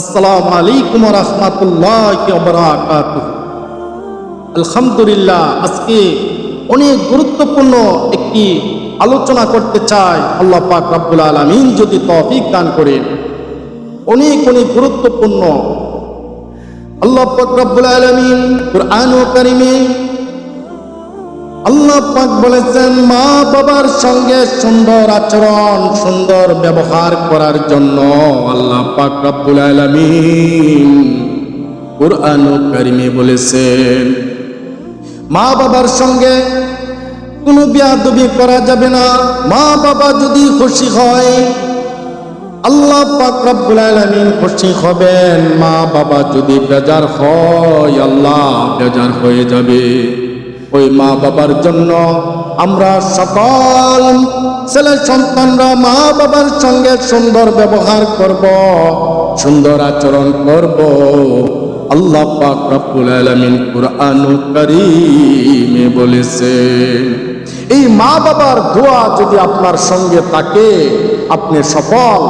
আসসালামু আলাইকুম রহমতুল্লাহ আলহামদুলিল্লাহ, আজকে অনেক গুরুত্বপূর্ণ একটি আলোচনা করতে চাই। আল্লাহ পাক রব্বুল আলমিন যদি তৌফিক দান করেন। অনেক অনেক গুরুত্বপূর্ণ। আল্লাহ পাক রব্বুল আলমিন কোরআন ও কারিমে আল্লাহ পাক বলেছেন, মা বাবার সঙ্গে সুন্দর আচরণ, সুন্দর ব্যবহার করার জন্য আল্লাহ পাক রব্বুল আলামিন কারিমে বলেছেন, মা বাবার সঙ্গে কোনো বিয়াদবি করা যাবে না। মা বাবা যদি খুশি হয়, আল্লাহ পাক রব্বুল আলামিন খুশি হবেন। মা বাবা যদি বেজার হয়, আল্লাহ বেজার হয়ে যাবে। ওই মা বাবার জন্য আমরা সকল ছেলে সন্তানরা মা বাবার সঙ্গে সুন্দর ব্যবহার করব, সুন্দর আচরণ করব। আল্লাহ পাক রব্বুল আলামিন কুরআন কারীমে বলেছেন এই মা বাবার দোয়া যদি আপনার সঙ্গে থাকে, আপনি সফল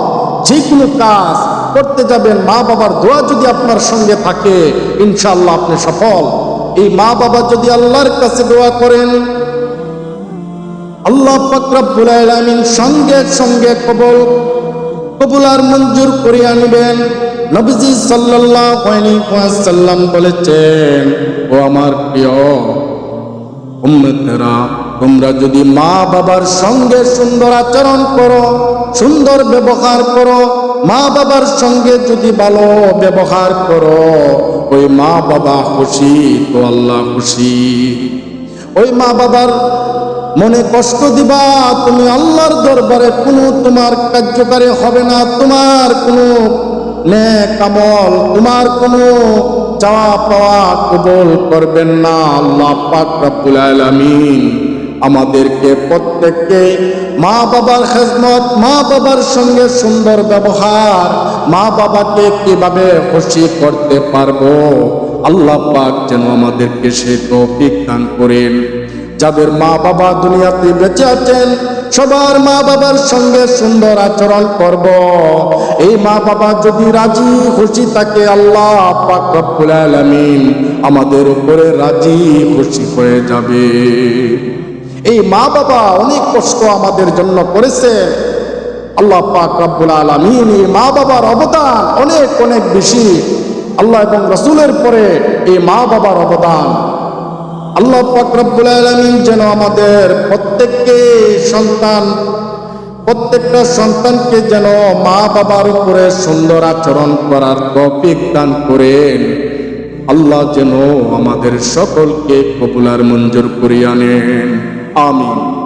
যে কোনো কাজ করতে যাবেন, মা বাবার দোয়া যদি আপনার সঙ্গে থাকে, ইনশাআল্লাহ আপনি সফল। এই মা বাবা যদি আল্লাহর কাছে দোয়া করেন আল্লাহ ফকরাবুল আলমিন সঙ্গে সঙ্গে কবল, কবুল আর মঞ্জুর করে আনবেন নবীজি সাল্লাম বলেছেন, ও আমার প্রিয় তোমরা যদি মা বাবার সঙ্গে সুন্দর আচরণ করো, সুন্দর ব্যবহার করো মা বাবার সঙ্গে যদি ভালো ব্যবহার করো, ওই মা বাবা খুশি তো আল্লাহ খুশি। ওই মা বাবার মনে কষ্ট দিবা, তুমি আল্লাহর দরবারে কোনো তোমার কার্যকারী হবে না, তোমার কোনো নেক আমল, তোমার কোনো চাওয়া পাওয়া কবল করবেন না। আল্লাহ পাক রব্বুল আমাদেরকে প্রত্যেককে মা বাবার খেজমত মা বাবার সঙ্গে সুন্দর ব্যবহার মা বাবাকে কীভাবে খুশি করতে পারব? আল্লাহ পাক যেন আমাদেরকে সে তৌফিক দান করেন। যাদের মা বাবা দুনিয়াতে বেঁচে আছেন, সবার মা বাবার সঙ্গে সুন্দর আচরণ করব। এই মা বাবা যদি রাজি, খুশি থাকে, আল্লাহ আমাদের উপরে রাজি, খুশি হয়ে যাবে। এই মা বাবা অনেক কষ্ট আমাদের জন্য করেছে। আল্লাহ পাক রব্বুল আলামিন এই মা বাবার অবদান অনেক অনেক বেশি। আল্লাহ এবং রসুলের পরে এই মা বাবার অবদান আল্লাহ পাক আলমিন যেন আমাদের প্রত্যেককে সন্তান, প্রত্যেকটা সন্তানকে যেন মা বাবার উপরে সুন্দর আচরণ করার তৌফিক দান করেন। আল্লাহ যেন আমাদের সকলকে পপুলার মঞ্জুর করিয়া নেন। আমিন।